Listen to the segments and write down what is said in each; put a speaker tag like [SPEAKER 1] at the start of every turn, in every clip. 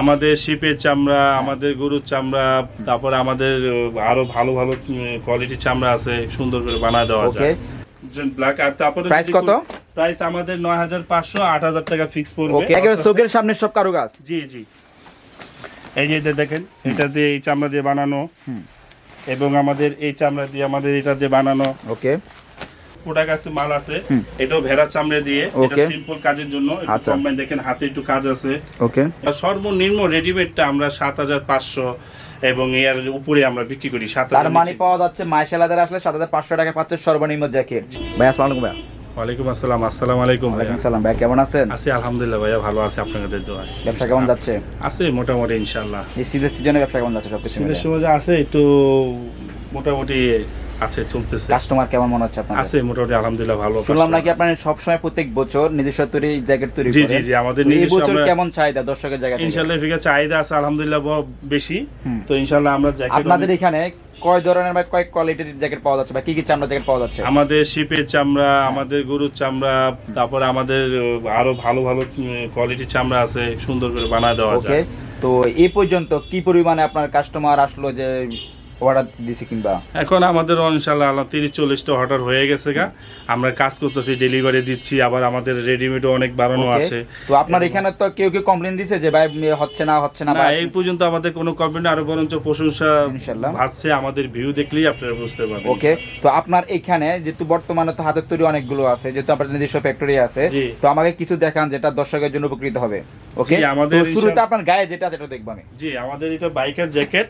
[SPEAKER 1] আমাদের শিপের চামড়া আমাদের গরুর চামড়া তারপর আমাদের আরও ভালো ভালো কোয়ালিটির চামড়া আছে সুন্দর করে বানায় দেওয়া যায়। ব্ল্যাক আর তারপরে
[SPEAKER 2] Price কত?
[SPEAKER 1] প্রাইস আমাদের নয় হাজার পাঁচশো আট হাজার টাকা ফিক্স পড়বে।
[SPEAKER 2] ওকে একেবারে চোখের সামনে সব কারুকাজ।
[SPEAKER 1] জি জি। এই যে দেখেন এটা দিয়ে এই চামড়া দিয়ে বানানো। এবং আমাদের এই চামড়া দিয়ে আমাদের এটা দিয়ে বানানো।
[SPEAKER 2] ওকে
[SPEAKER 1] প্রোডাক্ট আছে মাল আছে। এটাও ভেড়া চামড়া দিয়ে। এটা সিম্পল কাজের জন্য। একটু
[SPEAKER 2] আচ্ছা।
[SPEAKER 1] কম্বাইন দেখেন হাতে একটু কাজ আছে।
[SPEAKER 2] ওকে
[SPEAKER 1] সর্বনিম্ন রেডিমেডটা আমরা সাত হাজার পাঁচশো এবং এর উপরে আমরা বিক্রি করি সাত
[SPEAKER 2] তার
[SPEAKER 1] হাজার
[SPEAKER 2] মানে পাওয়া যাচ্ছে মাইশালাদের আসলে সাত হাজার পাঁচশো টাকা পাচ্ছে সর্বনিম্ন জ্যাকেট। ভাই আসসালাম আলাইকুম ভাইয়া
[SPEAKER 1] ওয়ালাইকুম আসসালাম আসসালাম আলাইকুম
[SPEAKER 2] ওয়ালাইকুম সালাম ভাই কেমন আছেন?
[SPEAKER 1] আছি আলহামদুলিল্লাহ ভাইয়া ভালো আছে আপনাদের দোয়ায়।
[SPEAKER 2] ব্যবসা কেমন যাচ্ছে?
[SPEAKER 1] আছে মোটামুটি ইনশাল্লাহ
[SPEAKER 2] এই শীতের সিজনে ব্যবসা কেমন যাচ্ছে সবকিছু
[SPEAKER 1] শীতের সময় আছে একটু মোটামুটি আছে চলতেছে।
[SPEAKER 2] কাস্টমার কেমন মনে হচ্ছে আপনার
[SPEAKER 1] আছে মোটামুটি আলহামদুলিল্লাহ ভালো
[SPEAKER 2] শুনলাম নাকি আপনার সবসময় প্রত্যেক বছর নিজস্ব তৈরি জ্যাকেট তৈরি
[SPEAKER 1] জি, জি, জি, আমাদের নিজস্ব
[SPEAKER 2] বছর কেমন চাহিদা দর্শকের জায়গা
[SPEAKER 1] ইনশাল্লাহ এদিকে চাহিদা আছে আলহামদুলিল্লাহ বেশি। তো ইনশাল্লাহ আমরা জ্যাকেট
[SPEAKER 2] আপনাদের এখানে কয় ধরনের বা কয় কোয়ালিটির জ্যাকেট পাওয়া যাচ্ছে বা কি কি চামড়া জ্যাকেট পাওয়া যাচ্ছে?
[SPEAKER 1] আমাদের শিপের চামড়া আমাদের গরুর চামড়া তারপরে আমাদের আরও ভালো ভালো কোয়ালিটির চামড়া আছে সুন্দর করে বানায় দেওয়া যায়।
[SPEAKER 2] তো এই পর্যন্ত কি পরিমাণে আপনার কাস্টমার আসলো যে অর্ডার দিছে কিংবা?
[SPEAKER 1] এখন আমাদের ইনশাল্লাহ আল্লাহ তিরিশ চল্লিশটা অর্ডার হয়ে গেছে গা। আমরা কাজ করতেছি ডেলিভারি দিচ্ছি আবার আমাদের রেডিমেডও অনেক বাড়ানো আছে।
[SPEAKER 2] তো আপনার এখানে তো কেউ কেউ কমপ্লেন দিছে যে ভাই হচ্ছে না হচ্ছে না
[SPEAKER 1] না এই পর্যন্ত আমাদের কোনো কমপ্লেন আরও বরঞ্চ প্রশংসা
[SPEAKER 2] ইনশাল্লাহ।
[SPEAKER 1] আমাদের ভিউ দেখলেই আপনারা বুঝতে পারবেন।
[SPEAKER 2] ওকে তো আপনার এখানে যেহেতু বর্তমানে তো হাতের তৈরি অনেকগুলো আছে যেহেতু আপনার নিজস্ব ফ্যাক্টরি আছে তো আমাকে কিছু দেখান যেটা দর্শকের জন্য উপকৃত হবে। ওকে
[SPEAKER 1] আমাদের
[SPEAKER 2] শুরুতে আপনার গায়ে যেটা সেটা দেখব আমি।
[SPEAKER 1] জি আমাদের এটা বাইকের জ্যাকেট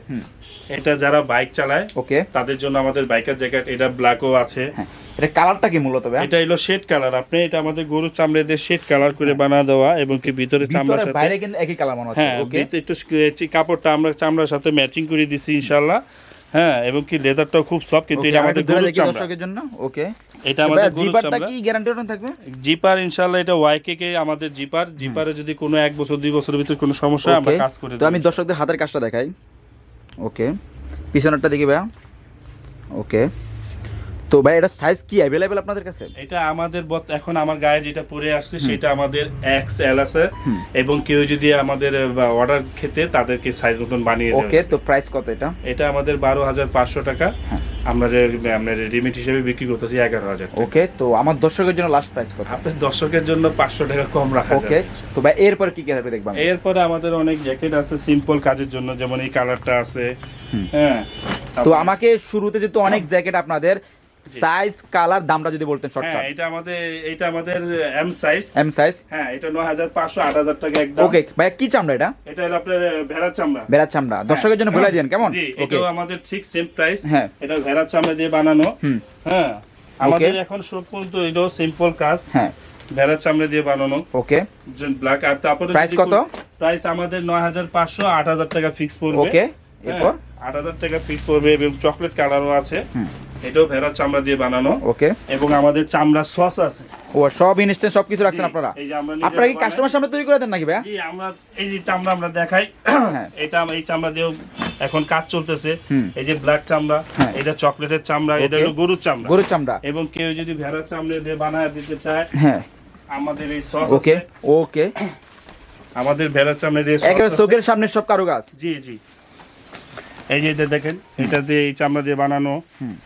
[SPEAKER 1] এটা যারা বাইক চালায়।
[SPEAKER 2] ওকে।
[SPEAKER 1] তাদের জন্য আমাদের বাইকের জ্যাকেট এটা ব্ল্যাকও আছে।
[SPEAKER 2] হ্যাঁ। এটা কালারটা কি মূলত ভাই?
[SPEAKER 1] এটা হলো শেড কালার আপনি এটা আমাদের গরুর চামড়া দিয়ে শেড কালার করে বানা দেওয়া এবং কি ভিতরে চামড়ার সাথে
[SPEAKER 2] বাইরে কিন্তু একই কালার মনে হচ্ছে।
[SPEAKER 1] হ্যাঁ
[SPEAKER 2] ওকে
[SPEAKER 1] ভিতরে একটু স্ক্রেচি কাপড়টা আমরা চামড়ার সাথে ম্যাচিং করে দিছি ইনশাআল্লাহ। হ্যাঁ এবং কি লেদারটাও খুব সফট কিন্তু এটা আমাদের গরুর চামড়া।
[SPEAKER 2] জন্য। ওকে
[SPEAKER 1] এটা আমাদের গরুর
[SPEAKER 2] জিপারটা
[SPEAKER 1] চামড়া।
[SPEAKER 2] কি গ্যারান্টি থাকবে?
[SPEAKER 1] জিপার ইনশাআল্লাহ এটা ওয়াইকে কে আমাদের জিপার জিপারে যদি কোনো এক বছর দুই বছরের ভিতরে কোনো সমস্যা হয় আমরা কাজ করে
[SPEAKER 2] তো আমি দর্শকদের হাতের কাজটা দেখাই। ওকে পিছনেরটা দেখি ভাইয়া। ওকে তো ভাই এটা সাইজ কি অ্যাভেলেবেল আপনাদের কাছে?
[SPEAKER 1] এটা আমাদের এখন আমার গায়ে যেটা পরে আসছে সেটা আমাদের এক্স এল আছে। এবং কেউ যদি আমাদের অর্ডার খেতে তাদেরকে সাইজ মতন বানিয়ে দেবে।
[SPEAKER 2] ওকে তো প্রাইস কত এটা?
[SPEAKER 1] এটা আমাদের বারো হাজার পাঁচশো টাকা।
[SPEAKER 2] হ্যাঁ।
[SPEAKER 1] আমরা আমরা রেডিমেড হিসেবে বিক্রি করতেছি এগারো হাজার টাকা।
[SPEAKER 2] ওকে তো আমার দর্শকের জন্য লাস্ট প্রাইস কত?
[SPEAKER 1] আপনার দর্শকের জন্য পাঁচশো টাকা কম রাখা
[SPEAKER 2] ওকে তো ভাই এরপর কি কি থাকবে দেখবা?
[SPEAKER 1] এরপরে আমাদের অনেক জ্যাকেট আছে সিম্পল কাজের জন্য যেমন এই কালারটা আছে। হ্যাঁ।
[SPEAKER 2] তো আমাকে শুরুতে যেহেতু অনেক জ্যাকেট আপনাদের সাইজ কালার দামটা যদি বলতেন
[SPEAKER 1] হ্যাঁ এটা আমাদের এটা আমাদের এম সাইজ
[SPEAKER 2] এম সাইজ
[SPEAKER 1] হ্যাঁ এটা নয় হাজার পাঁচশো আট হাজার টাকা একদম।
[SPEAKER 2] ওকে ভাই কি চামড়া এটা?
[SPEAKER 1] এটা হলো আপনার ভেড়ার চামড়া।
[SPEAKER 2] বেড়ার চামড়া। দর্শকের জন্য বলে দিন কেমন?
[SPEAKER 1] এটাও আমাদের ঠিক সেম প্রাইস
[SPEAKER 2] হ্যাঁ।
[SPEAKER 1] এটা ভেড়ার চামড়া দিয়ে বানানো। হ্যাঁ আমাদের এখন সব পর্যন্ত এটাও সিম্পল কাজ।
[SPEAKER 2] হ্যাঁ।
[SPEAKER 1] ভেড়ার চামড়া দিয়ে বানানো।
[SPEAKER 2] ওকে
[SPEAKER 1] ব্ল্যাক আর তারপরে
[SPEAKER 2] Price কত?
[SPEAKER 1] প্রাইস আমাদের নয় হাজার পাঁচশো আট হাজার টাকা ফিক্স পড়বে।
[SPEAKER 2] ওকে এরপর?
[SPEAKER 1] আট হাজার টাকা ফিক্স পড়বে এবং চকলেট কালারও আছে।
[SPEAKER 2] হুম।
[SPEAKER 1] এটাও ভেড়ার চামড়া দিয়ে বানানো।
[SPEAKER 2] ওকে
[SPEAKER 1] এবং আমাদের চামড়া সস আছে।
[SPEAKER 2] ও সব ইনস্ট্যান্ট সবকিছু রাখছেন আপনারা?
[SPEAKER 1] এই যে আমরা
[SPEAKER 2] আপনারা কি কাস্টমার সামনে তৈরি করে দেন নাকি ভাইয়া?
[SPEAKER 1] জি আমরা এই যে চামড়া আমরা দেখাই।
[SPEAKER 2] হ্যাঁ।
[SPEAKER 1] এটা এই চামড়া দিয়েও এখন কাজ চলতেছে। এই যে ব্ল্যাক চামড়া
[SPEAKER 2] হ্যাঁ।
[SPEAKER 1] এটা চকলেটের চামড়া এটা হলো গরুর চামড়া।
[SPEAKER 2] গরুর চামড়া।
[SPEAKER 1] এবং কেউ যদি ভেড়ার চামড়া দিয়ে বানায় দিতে চায়
[SPEAKER 2] হ্যাঁ।
[SPEAKER 1] আমাদের এই সস
[SPEAKER 2] ওকে
[SPEAKER 1] আছে
[SPEAKER 2] ওকে
[SPEAKER 1] আমাদের ভেড়ার চামড়া দিয়ে
[SPEAKER 2] একেবারে চোখের সামনে সব কারুকাজ।
[SPEAKER 1] জি জি। এই যে দেখেন এটা দিয়ে এই চামড়া দিয়ে বানানো।
[SPEAKER 2] হুম।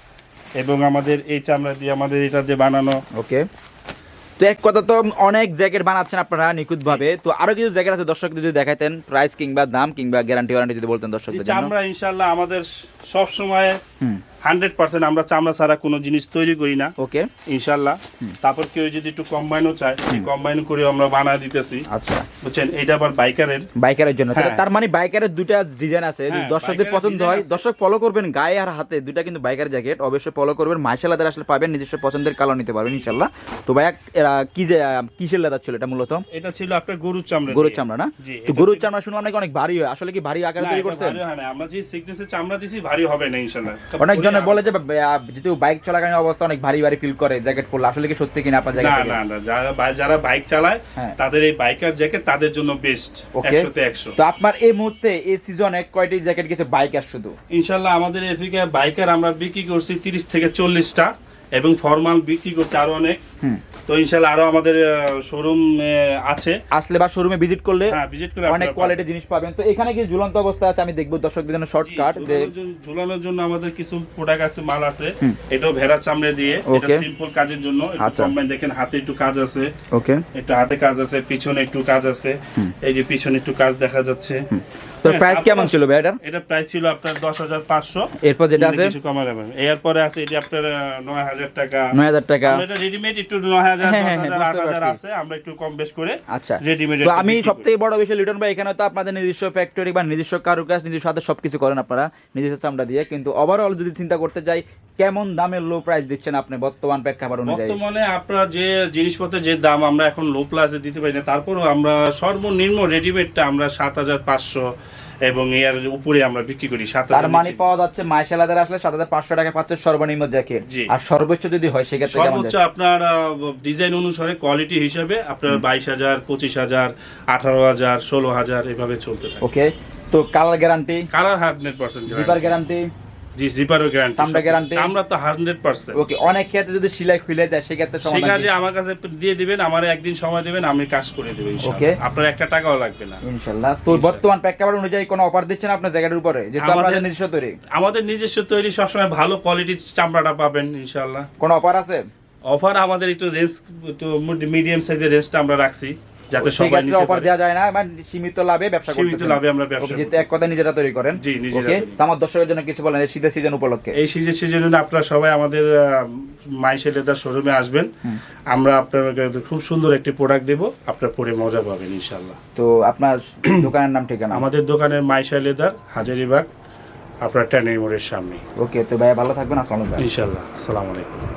[SPEAKER 1] এবং আমাদের এই চামড়া দিয়ে আমাদের এটা দিয়ে বানানো।
[SPEAKER 2] ওকে। তো এক কথা তো অনেক জ্যাকেট বানাচ্ছেন আপনারা নিখুঁত ভাবে তো আরও কিছু জ্যাকেট আছে দর্শকদের যদি দেখাতেন প্রাইস কিংবা দাম কিংবা গ্যারান্টি ওয়ারেন্টি যদি বলতেন দর্শকদের জন্য।
[SPEAKER 1] চামড়া ইনশাল্লাহ আমাদের সব সময় হান্ড্রেড পার্সেন্ট আমরা চামড়া ছাড়া কোনো জিনিস তৈরি করি না।
[SPEAKER 2] ওকে।
[SPEAKER 1] ইনশাল্লাহ। তারপর কেউ যদি একটু কম্বাইনও চায় কম্বাইন করে আমরা বানায় দিতেছি।
[SPEAKER 2] আচ্ছা।
[SPEAKER 1] বুঝছেন? এটা আবার বাইকারের
[SPEAKER 2] বাইকারের জন্য।
[SPEAKER 1] হ্যাঁ।
[SPEAKER 2] তার মানে বাইকারের দুটা ডিজাইন আছে
[SPEAKER 1] হ্যাঁ,
[SPEAKER 2] দর্শকদের পছন্দ হয়। দর্শক ফলো করবেন গায়ে আর হাতে দুটা কিন্তু বাইকার জ্যাকেট অবশ্যই ফলো করবেন। মার্শাল লেদার আসলে পাবেন নিজস্ব পছন্দের কালার নিতে পারবেন ইনশাল্লাহ। তো ভাইয়া এরা কি যে কিসের লেদার ছিল এটা মূলত?
[SPEAKER 1] এটা ছিল আপনার গরুর চামড়া
[SPEAKER 2] গরুর চামড়া না? তো গরুর চামড়া শুনলাম নাকি অনেক ভারী হয়। আসলে কি ভারী আকারে তৈরি করছেন।
[SPEAKER 1] আমরা যে সিকনেসের চামড়া দিছি ভারী হবে না ইনশাল্লাহ।
[SPEAKER 2] অনেক বলে যে যেহেতু বাইক চলাকালীন অবস্থা অনেক ভারী ভারী ফিল করে জ্যাকেট পরলে। আসলে কি সত্যি কিনা আপনার
[SPEAKER 1] না
[SPEAKER 2] জ্যাকেট
[SPEAKER 1] না না যারা যারা বাইক চালায়
[SPEAKER 2] হ্যাঁ।
[SPEAKER 1] তাদের এই বাইকার জ্যাকেট তাদের জন্য বেস্ট
[SPEAKER 2] ওকে
[SPEAKER 1] একশোতে একশো।
[SPEAKER 2] তো আপনার এই মুহূর্তে এই সিজনে কয়টি জ্যাকেট গেছে বাইকার শুধু?
[SPEAKER 1] ইনশাল্লাহ আমাদের এফিকে বাইকার আমরা বিক্রি করছি তিরিশ থেকে চল্লিশটা এবং ফরমাল বিক্রি করছি আরও অনেক। তো ইনশাল্লাহ আরও আমাদের শোরুম আছে।
[SPEAKER 2] আসলে বা শোরুমে ভিজিট করলে
[SPEAKER 1] হ্যাঁ ভিজিট
[SPEAKER 2] অনেক কোয়ালিটি জিনিস পাবেন। তো এখানে কি ঝুলন্ত অবস্থা আছে? আমি দেখব দর্শকদের জন্য শর্টকাট যে
[SPEAKER 1] ঝুলানোর জন্য- আমাদের কিছু প্রোডাক্ট আছে মাল আছে। এটাও ভেড়া চামড়ে দিয়ে। এটা সিম্পল কাজের জন্য। একটু
[SPEAKER 2] আচ্ছা।
[SPEAKER 1] কম্বাইন দেখেন হাতে একটু কাজ আছে।
[SPEAKER 2] ওকে
[SPEAKER 1] একটু হাতে কাজ আছে পিছনে একটু কাজ আছে। এই যে পিছনে একটু কাজ দেখা যাচ্ছে।
[SPEAKER 2] তো
[SPEAKER 1] হ্যাঁ,
[SPEAKER 2] প্রাইস কেমন ছিল ভাই এটার
[SPEAKER 1] এটা প্রাইস ছিল আপনার দশ হাজার পাঁচশো।
[SPEAKER 2] এরপর যেটা আছে?
[SPEAKER 1] কিছু কমা যাবে এরপরে আছে এটি আপনার নয় হাজার টাকা।
[SPEAKER 2] নয় হাজার টাকা।
[SPEAKER 1] এটা রেডিমেড একটু নয় হাজার
[SPEAKER 2] হ্যাঁ,
[SPEAKER 1] দশ
[SPEAKER 2] হ্যাঁ,
[SPEAKER 1] হাজার
[SPEAKER 2] বুঝতে
[SPEAKER 1] আট হাজার
[SPEAKER 2] পারছি।
[SPEAKER 1] আছে আমরা একটু কম বেশ করে
[SPEAKER 2] আচ্ছা।
[SPEAKER 1] রেডিমেড
[SPEAKER 2] তো আমি সব থেকে বড় বিষয় লিটন ভাই এখানে তো আপনাদের নিজস্ব ফ্যাক্টরি বা নিজস্ব কারুকাজ নিজস্ব সাথে সবকিছু করেন আপনারা নিজস্ব চামড়া দিয়ে। কিন্তু ওভারঅল যদি চিন্তা করতে যাই কেমন দামের লো প্রাইস দিচ্ছেন আপনি বর্তমান প্রেক্ষাপট অনুযায়ী?
[SPEAKER 1] বর্তমানে আপনার যে জিনিসপত্রের যে দাম আমরা এখন লো প্লাসে দিতে পারি না তারপরেও আমরা সর্বনিম্ন রেডিমেডটা আমরা সাত হাজার পাঁচশো এবং এর উপরে আমরা বিক্রি করি সাত
[SPEAKER 2] তার মানে পাওয়া যাচ্ছে মাইশালাদের আসলে সাত হাজার পাঁচশো টাকা পাচ্ছে সর্বনিম্ন জ্যাকেট। আর সর্বোচ্চ যদি হয় সেক্ষেত্রে কেমন
[SPEAKER 1] সর্বোচ্চ আপনার ডিজাইন অনুসারে কোয়ালিটি হিসাবে আপনার বাইশ হাজার পঁচিশ হাজার আঠারো হাজার ষোলো হাজার এভাবে চলতে থাকে।
[SPEAKER 2] ওকে তো colour guarantee
[SPEAKER 1] colour hundred percent
[SPEAKER 2] zipper guarantee
[SPEAKER 1] জি জিপারও গ্যারান্টি
[SPEAKER 2] চামড়া guarantee?
[SPEAKER 1] আমরা তো হান্ড্রেড পার্সেন্ট
[SPEAKER 2] ওকে অনেক ক্ষেত্রে যদি সিলাই খুলে দেয় সেক্ষেত্রে
[SPEAKER 1] সেই
[SPEAKER 2] সমাধান
[SPEAKER 1] কাজে
[SPEAKER 2] কি?
[SPEAKER 1] আমার কাছে দিয়ে দিবেন আমার একদিন সময় দিবেন আমি কাজ করে দেবো
[SPEAKER 2] Okay.
[SPEAKER 1] আপনার একটা টাকাও লাগবে না।
[SPEAKER 2] তো বর্তমান প্রেক্ষাপট অনুযায়ী কোনো অফার দিচ্ছেন আপনার জায়গাটার উপরে? যেহেতু
[SPEAKER 1] আমাদের-
[SPEAKER 2] আপনাদের নিজস্ব তৈরি।
[SPEAKER 1] আমাদের নিজস্ব তৈরি সবসময় ভালো কোয়ালিটির চামড়াটা পাবেন ইনশাল্লাহ।
[SPEAKER 2] কোনো অফার আছে?
[SPEAKER 1] অফার আমাদের একটু রেঞ্জ একটু মিডিয়াম সাইজের রেঞ্জটা আমরা রাখছি। যাতে সবাই নিতে
[SPEAKER 2] অফার দেওয়া যায় না মানে সীমিত লাভে ব্যবসা
[SPEAKER 1] সীমিত লাভে আমরা ব্যবসা
[SPEAKER 2] যেহেতু এক কথা নিজেরা তৈরি করেন?
[SPEAKER 1] জি, নিজেরা
[SPEAKER 2] আমার দর্শকের জন্য কিছু বলেন এই শীতের সিজন উপলক্ষে।
[SPEAKER 1] এই সিজন সিজনে আপনারা সবাই আমাদের মাইশে লেদার শোরুমে আসবেন। আমরা আপনাকে খুব সুন্দর একটি প্রোডাক্ট দেবো। আপনার পরে মজা পাবেন ইনশাল্লাহ
[SPEAKER 2] তো আপনার দোকানের নাম ঠিকানা?
[SPEAKER 1] আমাদের দোকানের মাইশা লেদার হাজারিবাগ আপনার ট্যানের মোড়ের সামনে।
[SPEAKER 2] ওকে তো ভাই ভালো থাকবেন আসসালামু
[SPEAKER 1] ইনশাল্লাহ আসসালামু আলাইকুম।